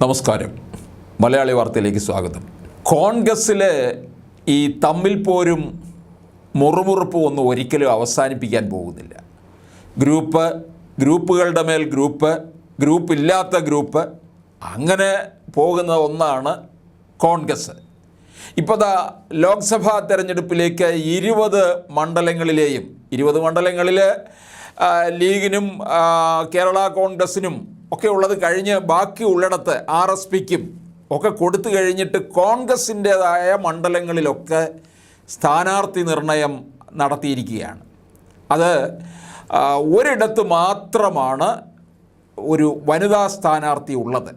നമസ്കാരം. മലയാളി വാർത്തയിലേക്ക് സ്വാഗതം. കോൺഗ്രസ്സിലെ ഈ തമ്മിൽ പോരും മുറുമുറുപ്പ് ഒന്നും ഒരിക്കലും അവസാനിപ്പിക്കാൻ പോകുന്നില്ല. ഗ്രൂപ്പ് ഗ്രൂപ്പുകളുടെ മേൽ ഗ്രൂപ്പ് ഗ്രൂപ്പ് ഇല്ലാത്ത ഗ്രൂപ്പ് അങ്ങനെ പോകുന്ന ഒന്നാണ് കോൺഗ്രസ്. ഇപ്പോൾ ദാ ലോക്സഭാ തെരഞ്ഞെടുപ്പിലേക്ക് ഇരുപത് മണ്ഡലങ്ങളിലെയും ഇരുപത് മണ്ഡലങ്ങളിൽ ലീഗിനും കേരള കോൺഗ്രസിനും ഒക്കെ ഉള്ളത് കഴിഞ്ഞ് ബാക്കി ഉള്ളിടത്ത് ആർ എസ് പിക്കും ഒക്കെ കൊടുത്തു കഴിഞ്ഞിട്ട് കോൺഗ്രസിന്റേതായ മണ്ഡലങ്ങളിലൊക്കെ സ്ഥാനാർത്ഥി നിർണയം നടത്തിയിരിക്കുകയാണ്. അത് ഒരിടത്ത് മാത്രമാണ് ഒരു വനിതാ സ്ഥാനാർത്ഥി ഉള്ളത്.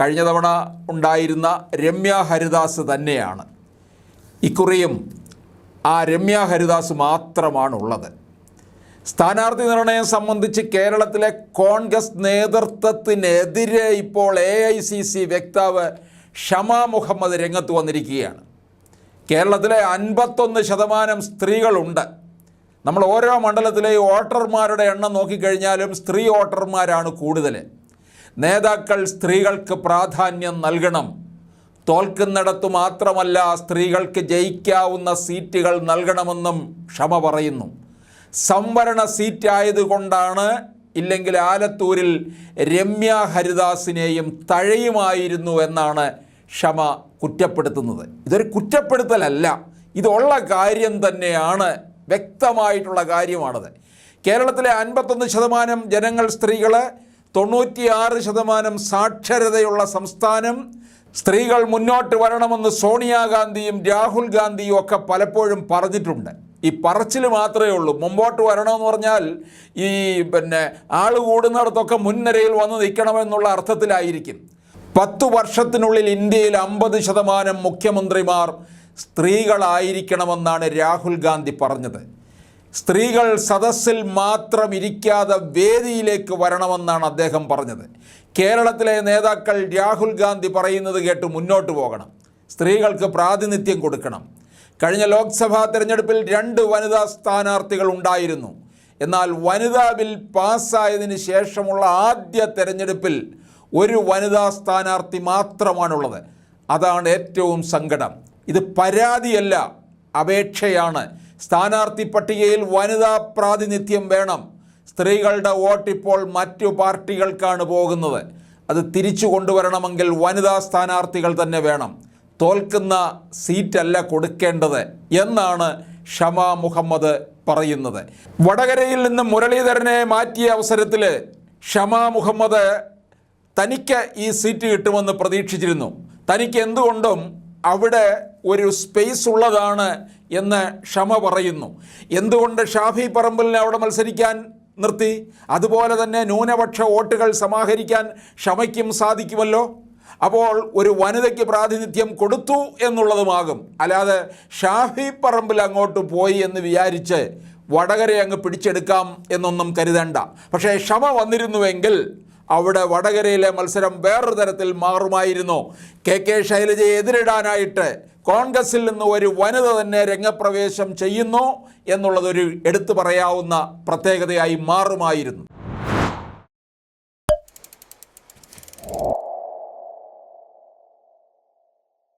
കഴിഞ്ഞ തവണ ഉണ്ടായിരുന്ന രമ്യ ഹരിദാസ് തന്നെയാണ്. ഇക്കുറിയും ആ രമ്യ ഹരിദാസ് മാത്രമാണുള്ളത്. സ്ഥാനാർത്ഥി നിർണയം സംബന്ധിച്ച് കേരളത്തിലെ കോൺഗ്രസ് നേതൃത്വത്തിനെതിരെ ഇപ്പോൾ എ ഐ സി സി വക്താവ് ഷമ മുഹമ്മദ് രംഗത്ത് വന്നിരിക്കുകയാണ്. കേരളത്തിലെ അൻപത്തൊന്ന് ശതമാനം സ്ത്രീകളുണ്ട്. നമ്മൾ ഓരോ മണ്ഡലത്തിലെ വോട്ടർമാരുടെ എണ്ണം നോക്കിക്കഴിഞ്ഞാലും സ്ത്രീ വോട്ടർമാരാണ് കൂടുതൽ. നേതാക്കൾ സ്ത്രീകൾക്ക് പ്രാധാന്യം നൽകണം. തോൽക്കുന്നിടത്തു മാത്രമല്ല സ്ത്രീകൾക്ക് ജയിക്കാവുന്ന സീറ്റുകൾ നൽകണമെന്നും ക്ഷമ പറയുന്നു. സംവരണ സീറ്റായതുകൊണ്ടാണ് ഇല്ലെങ്കിൽ ആലത്തൂരിൽ രമ്യ ഹരിദാസിനെയും തഴയുമായിരുന്നു എന്നാണ് ക്ഷമ കുറ്റപ്പെടുത്തുന്നത്. ഇതൊരു കുറ്റപ്പെടുത്തലല്ല. ഇതുള്ള കാര്യം തന്നെയാണ്. വ്യക്തമായിട്ടുള്ള കാര്യമാണത്. കേരളത്തിലെ അൻപത്തൊന്ന് ശതമാനം ജനങ്ങൾ സ്ത്രീകൾ തൊണ്ണൂറ്റിയാറ് ശതമാനം സാക്ഷരതയുള്ള സംസ്ഥാനം. സ്ത്രീകൾ മുന്നോട്ട് വരണമെന്ന് സോണിയാഗാന്ധിയും രാഹുൽ ഗാന്ധിയും ഒക്കെ പലപ്പോഴും പറഞ്ഞിട്ടുണ്ട്. ഈ പറച്ചിൽ മാത്രമേ ഉള്ളൂ. മുമ്പോട്ട് വരണമെന്ന് പറഞ്ഞാൽ ഈ പിന്നെ ആൾ കൂടുന്നിടത്തൊക്കെ മുൻനിരയിൽ വന്ന് നിൽക്കണമെന്നുള്ള അർത്ഥത്തിലായിരിക്കും. പത്തു വർഷത്തിനുള്ളിൽ ഇന്ത്യയിൽ അമ്പത് ശതമാനം മുഖ്യമന്ത്രിമാർ സ്ത്രീകളായിരിക്കണമെന്നാണ് രാഹുൽ ഗാന്ധി പറഞ്ഞത്. സ്ത്രീകൾ സദസ്സിൽ മാത്രം ഇരിക്കാതെ വേദിയിലേക്ക് വരണമെന്നാണ് അദ്ദേഹം പറഞ്ഞത്. കേരളത്തിലെ നേതാക്കൾ രാഹുൽ ഗാന്ധി പറയുന്നത് കേട്ട് മുന്നോട്ട് പോകണം. സ്ത്രീകൾക്ക് പ്രാതിനിധ്യം കൊടുക്കണം. കഴിഞ്ഞ ലോക്സഭാ തെരഞ്ഞെടുപ്പിൽ രണ്ട് വനിതാ സ്ഥാനാർത്ഥികൾ ഉണ്ടായിരുന്നു. എന്നാൽ വനിതാ ബിൽ പാസ്സായതിനു ശേഷമുള്ള ആദ്യ തെരഞ്ഞെടുപ്പിൽ ഒരു വനിതാ സ്ഥാനാർത്ഥി മാത്രമാണുള്ളത്. അതാണ് ഏറ്റവും സങ്കടം. ഇത് പരാതിയല്ല അപേക്ഷയാണ്. സ്ഥാനാർത്ഥി പട്ടികയിൽ വനിതാ പ്രാതിനിധ്യം വേണം. സ്ത്രീകളുടെ വോട്ട് ഇപ്പോൾ മറ്റു പാർട്ടികൾക്കാണ് പോകുന്നത്. അത് തിരിച്ചു കൊണ്ടുവരണമെങ്കിൽ വനിതാ സ്ഥാനാർത്ഥികൾ തന്നെ വേണം. തോൽക്കുന്ന സീറ്റല്ല കൊടുക്കേണ്ടത് എന്നാണ് ഷമ മുഹമ്മദ് പറയുന്നത്. വടകരയിൽ നിന്ന് മുരളീധരനെ മാറ്റിയ അവസരത്തിൽ ഷമ മുഹമ്മദ് തനിക്ക് ഈ സീറ്റ് കിട്ടുമെന്ന് പ്രതീക്ഷിച്ചിരുന്നു. തനിക്ക് എന്തുകൊണ്ടും അവിടെ ഒരു സ്പേസ് ഉള്ളതാണ് എന്ന് ക്ഷമ പറയുന്നു. എന്തുകൊണ്ട് ഷാഫി പറമ്പിലിനെ അവിടെ മത്സരിക്കാൻ നിർത്തി? അതുപോലെ തന്നെ ന്യൂനപക്ഷ വോട്ടുകൾ സമാഹരിക്കാൻ ക്ഷമയ്ക്കും സാധിക്കുമല്ലോ? അപ്പോൾ ഒരു വനിതയ്ക്ക് പ്രാതിനിധ്യം കൊടുത്തു എന്നുള്ളതുമാകും. അല്ലാതെ ഷാഫി പറമ്പിൽ അങ്ങോട്ട് പോയി എന്ന് വിചാരിച്ച് വടകരെ അങ്ങ് പിടിച്ചെടുക്കാം എന്നൊന്നും കരുതണ്ട. പക്ഷേ ക്ഷമ വന്നിരുന്നുവെങ്കിൽ അവിടെ വടകരയിലെ മത്സരം വേറൊരു തരത്തിൽ മാറുമായിരുന്നു. കെ കെ ശൈലജയെ എതിരിടാനായിട്ട് കോൺഗ്രസിൽ നിന്ന് ഒരു വനിത തന്നെ രംഗപ്രവേശം ചെയ്യുന്നു എന്നുള്ളതൊരു എടുത്തു പറയാവുന്ന പ്രത്യേകതയായി മാറുമായിരുന്നു.